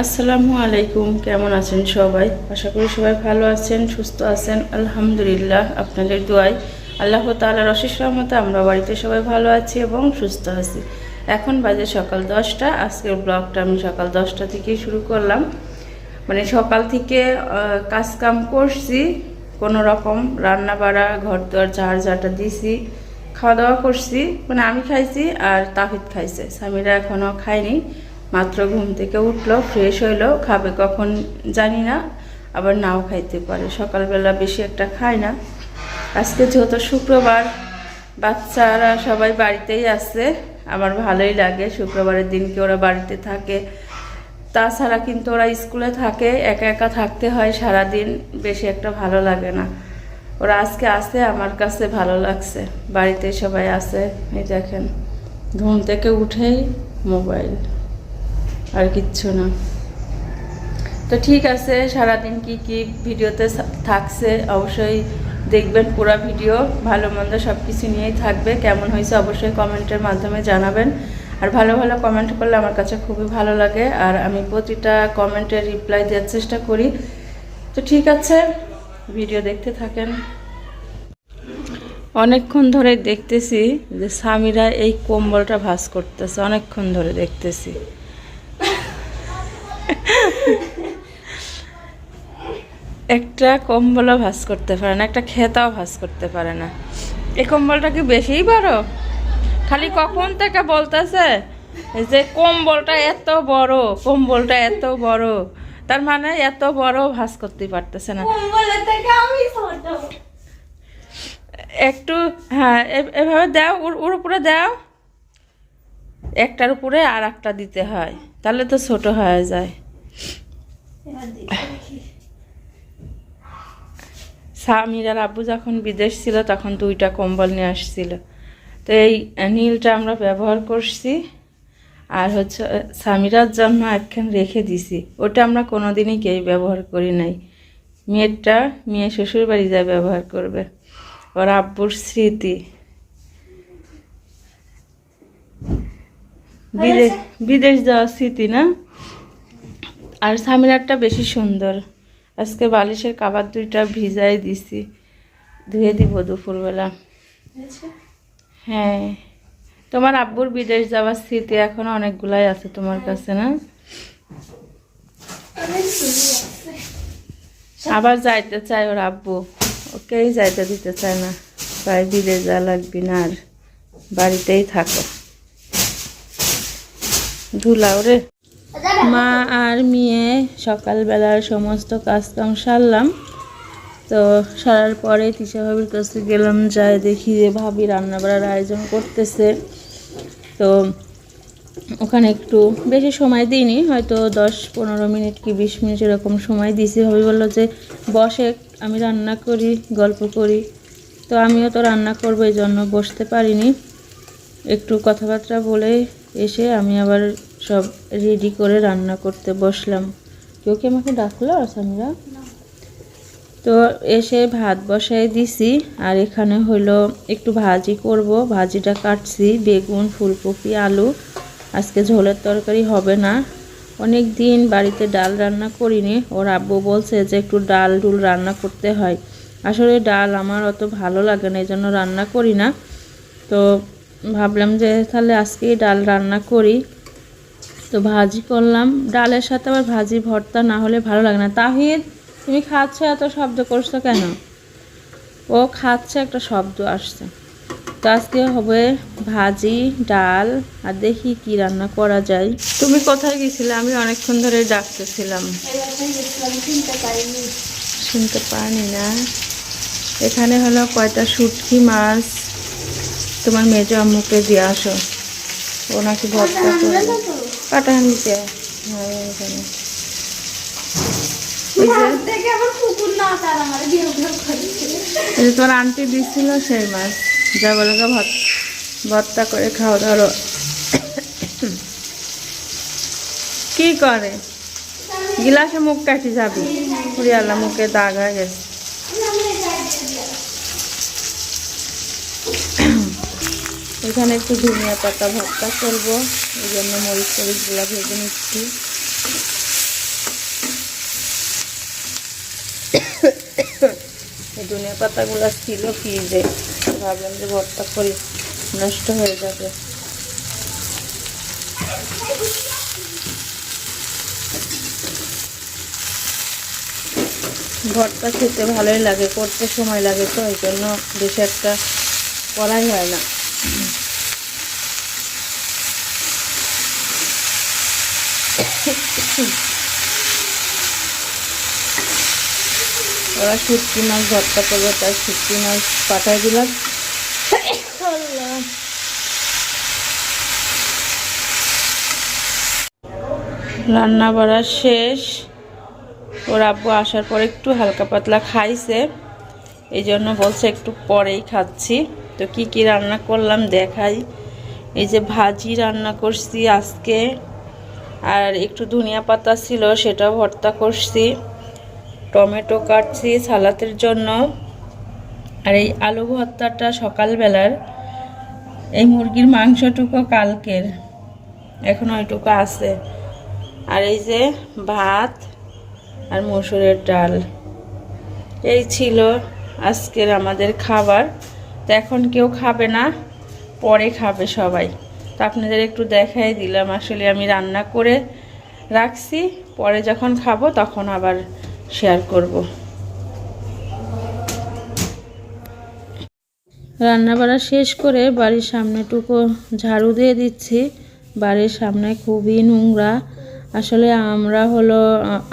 আসসালামু আলাইকুম কেমন আছেন সবাই? আশা করি সবাই ভালো আছেন সুস্থ আছেন আলহামদুলিল্লাহ আপনাদের দোয়াই আল্লাহ তালার অশেষ রহমতে আমরা বাড়িতে সবাই ভালো আছি এবং সুস্থ আছি। এখন বাজে সকাল দশটা আজকের ব্লগটা আমি সকাল দশটা থেকেই শুরু করলাম। মানে সকাল থেকে আহ, কাজ কাম করছি কোনো রকম রান্না বাড়া ঘর দুয়ার ঝাড় ঝাঁটা দিছি খাওয়া দাওয়া করছি মানে আমি খাইছি আর তাহিদ খাইছে। স্বামীরা এখনও খায়নি। মাত্র ঘুম থেকে উঠল ফ্রেশ হইল, খাবে কখন জানি না, আবার নাও খাইতে পারে। সকালবেলা বেশি একটা খায় না। আজকে যেহেতু শুক্রবার, বাচ্চারা সবাই বাড়িতেই আছে, আমার ভালোই লাগে, শুক্রবারের দিনকে ওরা বাড়িতে থাকে। তাছাড়া কিন্তু ওরা স্কুলে থাকে, একা একা থাকতে হয় সারাদিন, বেশি একটা ভালো লাগে না। ওরা আজকে আসে আমার কাছে ভালো লাগছে। বাড়িতে সবাই আছে, এই দেখেন, ঘুম থেকে উঠেই মোবাইল। আর কিচ্ছু না। তো ঠিক আছে, সারাদিন কি কি ভিডিওতে থাকছে অবশ্যই দেখবেন পুরো ভিডিও। ভালো মন্দ সব কিছু নিয়েই থাকবে। কেমন হয়েছে অবশ্যই কমেন্টের মাধ্যমে জানাবেন। আর ভালো ভালো কমেন্ট করলে আমার কাছে খুবই ভালো লাগে। আর আমি প্রতিটা কমেন্টের রিপ্লাই দেওয়ার চেষ্টা করি। তো ঠিক আছে, ভিডিও দেখতে থাকেন। অনেকক্ষণ ধরে দেখতেছি যে স্বামীরা এই কম্বলটা ভাঁজ করতেছে। অনেকক্ষণ ধরে দেখতেছি। একটা কম্বলও ভাঁজ করতে পারে না একটা খেতাও ভাঁজ করতে পারে না। এই কম্বলটা কি বেশিই বড়? খালি কখন থেকে বলতেছে যে কম্বলটা এত বড় কম্বলটা এত বড়। তার মানে এত বড় ভাঁজ করতে পারতেছে না। একটু হ্যাঁ এভাবে দাও ওর উপরে দাও। একটার উপরে আর একটা দিতে হয় তাহলে তো ছোট হয়ে যায়। আর আব্বু যখন বিদেশ ছিল তখন দুইটা কম্বল নিয়ে আসছিল। তো এই নীলটা আমরা ব্যবহার করছি আর হচ্ছে স্বামীরার জন্য একখান রেখে দিছি। ওটা আমরা কোনোদিনই কেউ ব্যবহার করি নাই। মেয়েরটা মেয়ে শ্বশুর বাড়ি যায় ব্যবহার করবে। ওর আব্বুর স্মৃতি। বিদেশ বিদেশ যাওয়ার স্মৃতি না? আর সামিনারটা বেশি সুন্দর। আজকে বালিশের কাবার দুইটা ভিজাই দিছি। ধুয়ে দিব দুপুরবেলা। হ্যাঁ। তোমার আব্বুর বিদেশ যাওয়ার স্মৃতি এখন অনেকগুলাই আছে তোমার কাছে না। আবার যাইতে চায় ওর আব্বু। ওকেই যাইতে দিতে চায় না। তাই বিদেশ যা লাগবি না আর বাড়িতেই থাকো। ধুলাও রে। মা আর মেয়ে সকালবেলার সমস্ত কাজকাম সারলাম। তো সারার পরে তিশা ভাবির কাছে গেলাম যাই দেখি যে ভাবি রান্না বাড়ার আয়োজন করতেছে। তো ওখানে একটু বেশি সময় দিইনি, হয়তো দশ পনেরো মিনিট কি বিশ মিনিট এরকম সময় দিয়েছি ভাবি বলল যে, বসে, আমি রান্না করি, গল্প করি। তো আমিও তো রান্না করব, এই জন্য বসতে পারিনি। একটু কথাবার্তা বলে এসে আমি আবার সব রেডি করে রান্না করতে বসলাম। কেউ কি আমাকে ডাকলো, আসামিরা? তো এসে ভাত বসাই দিছি, আর এখানে হলো একটু ভাজি করব। ভাজিটা কাটছি, বেগুন, ফুলকপি, আলু। আজকে ঝোলের তরকারি হবে না। অনেক দিন বাড়িতে ডাল রান্না করিনি। ওর আব্বু বলছে যে একটু ডাল ডুল রান্না করতে হয়। আসলে ডাল আমার অত ভালো লাগে না এই জন্য রান্না করি না। তো ভাবলাম যে তাহলে আজকেই ডাল রান্না করি। তো ভাজি করলাম। ডালের সাথে আবার ভাজি, ভর্তা না হলে ভালো লাগে না। তাহিদ তুমি খাচ্ছ এত শব্দ করছ কেন? ও খাচ্ছে একটা শব্দ আসছে। তো আজকে হবে ভাজি, ডাল, আর দেখি কি রান্না করা যায়। তুমি কোথায় গেছিলে? আমি অনেকক্ষণ ধরে ডাকতেছিলাম। শুনতে পারিনি না। এখানে হলো কয়টা শুটকি মাছ? তোমার মেজ আম্মুকে দিয়ে আসো। ও নাকি ভর্তা আনবে করবে না তো কাটাহানিতে হ্যাঁ এখানে এই যে হাত থেকে আবার কুকুর না তার আন্টি দিছিল সেই মাছ। যা বলে ভাত ভর্তা করে খাও ধরো। কি করে? গিলাসে মুখ কাটি যাবি। পুরিয়ালা মুখে দাগ হয়ে গেছে। এখানে একটু ধনিয়া পাতা ভর্তা করব। এই জন্য মরিচ টরিচগুলো ভেজে নিচ্ছি। এই ধনিয়া পাতাগুলো ছিল ফ্রিজে ভাবলাম যে ভর্তা করি, নষ্ট হয়ে যাবে। ভর্তা খেতে ভালোই লাগে, করতে সময় লাগে তো, এই জন্য বেশি একটা করাই হয় না। ওরা শুটকি মাছ ভর্তা করবে, তাই শুটকি মাছ পাঠাই দিলাম। রান্না বাড়া শেষ। ওর আব্বু আসার পর একটু হালকা পাতলা খাইছে এই জন্য বলছে একটু পরেই খাচ্ছি। তো কি কি রান্না করলাম দেখাই। এই যে ভাজি রান্না করছি আজকে। আর একটু ধনিয়া পাতা ছিল, সেটাও ভর্তা করছি। টমেটো কাটছি সালাতের জন্য। আর এই আলু ভর্তাটা সকালবেলার। এই মুরগির মাংসটুকু কালকের। এখন ওইটুকু আছে। আর এই যে ভাত আর মসুরের ডাল। এই ছিল আজকের আমাদের খাবার। তো এখন কেউ খাবে না, পরে খাবে সবাই। তো আপনাদের একটু দেখাই দিলাম, আসলে আমি রান্না করে রাখছি, পরে যখন খাব তখন আবার শেয়ার করব। রান্না বাড়া শেষ করে বাড়ির সামনেটুকু ঝাড়ু দিয়ে দিচ্ছি। বাড়ির সামনে খুবই নোংরা। আসলে আমরা হলো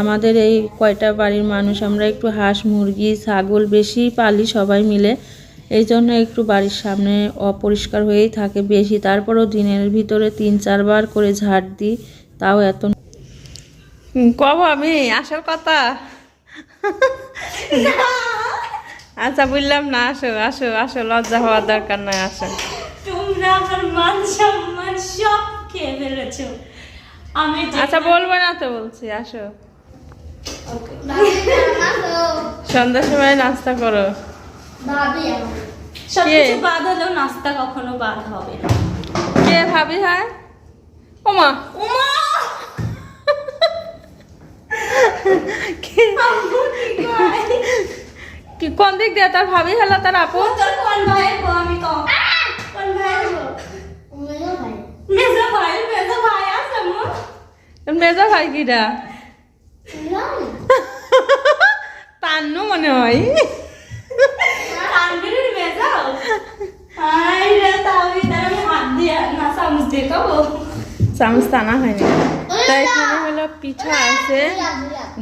আমাদের এই কয়টা বাড়ির মানুষ, আমরা একটু হাঁস, মুরগি, ছাগল বেশি পালি সবাই মিলে। এই জন্য একটু বাড়ির সামনে অপরিষ্কার হয়েই থাকে বেশি। তারপরও দিনের ভিতরে তিন চারবার করে ঝাড় দিই তাও এত কব আমি আসল কথা? আচ্ছা বললাম না আসো আসো আসো লজ্জা হওয়ার দরকার নাই আসো। তোমরা আমার মান সম্মান সব খেয়ে ফেলেছো। আমি আচ্ছা বলব না তো বলছি আসো. সন্ধ্যার সময় নাস্তা করো। সবকিছু বাদ হলেও নাস্তা কখনো বাদ হবে না। কে ভাবি হয়? ওমা। কি? কোন দিক দিয়ে তার ভাবি হলো তার আপু? তোর কোন আমি কোন মেজো ভাই। মেজো ভাই আছে আম্মু। মেজা ভাই কিটা তান্নু মনে হয় তানভীরের মেজো আই রে তাও তার আমি হাত দিয়ে না চামচ টানা হয়নি। তাই এখানে হলো পিঠা আছে।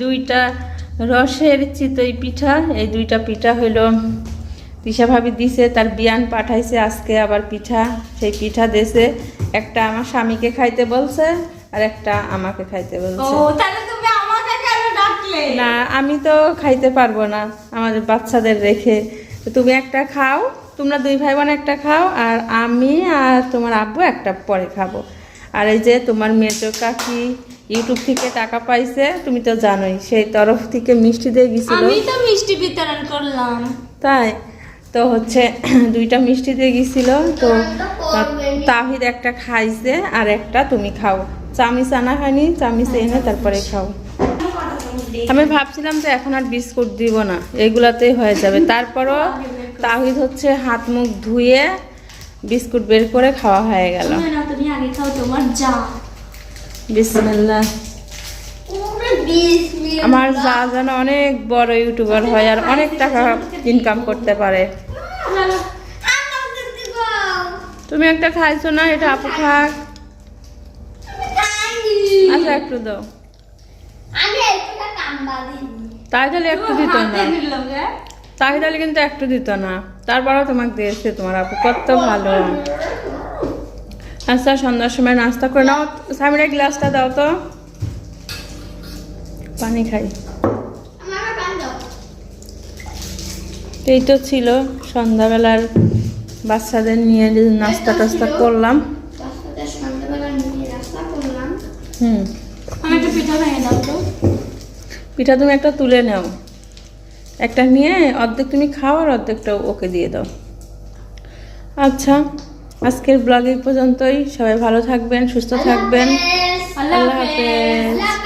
দুইটা রসের চিতই পিঠা। এই দুইটা পিঠা হইল ভাবি দিছে তার বিয়ান পাঠাইছে আজকে আবার পিঠা। সেই পিঠা দেছে। একটা আমার স্বামীকে খাইতে বলছে আর একটা আমাকে খাইতে বলছে। না আমি তো খাইতে পারব না আমাদের বাচ্চাদের রেখে। তুমি একটা খাও তোমরা দুই ভাই বোন একটা খাও আর আমি আর তোমার আব্বু একটা পরে খাব। আর এই যে তোমার মেজো কাকি ইউটিউব থেকে টাকা পাইছে তুমি তো জানোই সেই তরফ থেকে মিষ্টি দিয়ে গেছিল। আমি তো মিষ্টি বিতরণ করলাম। তাই তো হচ্ছে দুইটা মিষ্টি দিয়ে গেছিল তো তাহিদ একটা খাইছে আর একটা তুমি খাও। চামিচ আনা হয়নি চামিচ এনে তারপরে খাও। আমি ভাবছিলাম যে এখন আর বিস্কুট দিব না এগুলাতেই হয়ে যাবে। তারপরও তাহিদ হচ্ছে হাত মুখ ধুয়ে বিস্কুট বের করে খাওয়া হয়ে গেল। তুমি আগে খাও তোমার যা। বিসমিল্লাহ। আমার যা যেন অনেক বড় ইউটিউবার হয় আর অনেক টাকা ইনকাম করতে পারে। তুমি একটা খাইছো না এটা আপু খাক। আচ্ছা একটু দাও। তাই তাহলে একটু দিত না তাহলে কিন্তু একটু দিত না। তারপরেও তোমাকে দিয়েছে তোমার আপু কত ভালো। আচ্ছা সন্ধ্যার সময় নাস্তা করে নাও। সামিরা গ্লাসটা দাও তো। পানি খাই। এই তো ছিল সন্ধ্যাবেলার বাচ্চাদের নিয়ে নাস্তা টাস্তা করলাম। হুম। পিঠা তুমি একটা তুলে নাও। একটা নিয়ে অর্ধেক তুমি খাও আর অর্ধেকটা ওকে দিয়ে দাও। আচ্ছা আজকের ব্লগ এই পর্যন্তই। সবাই ভালো থাকবেন সুস্থ থাকবেন। আল্লাহ হাফেজ।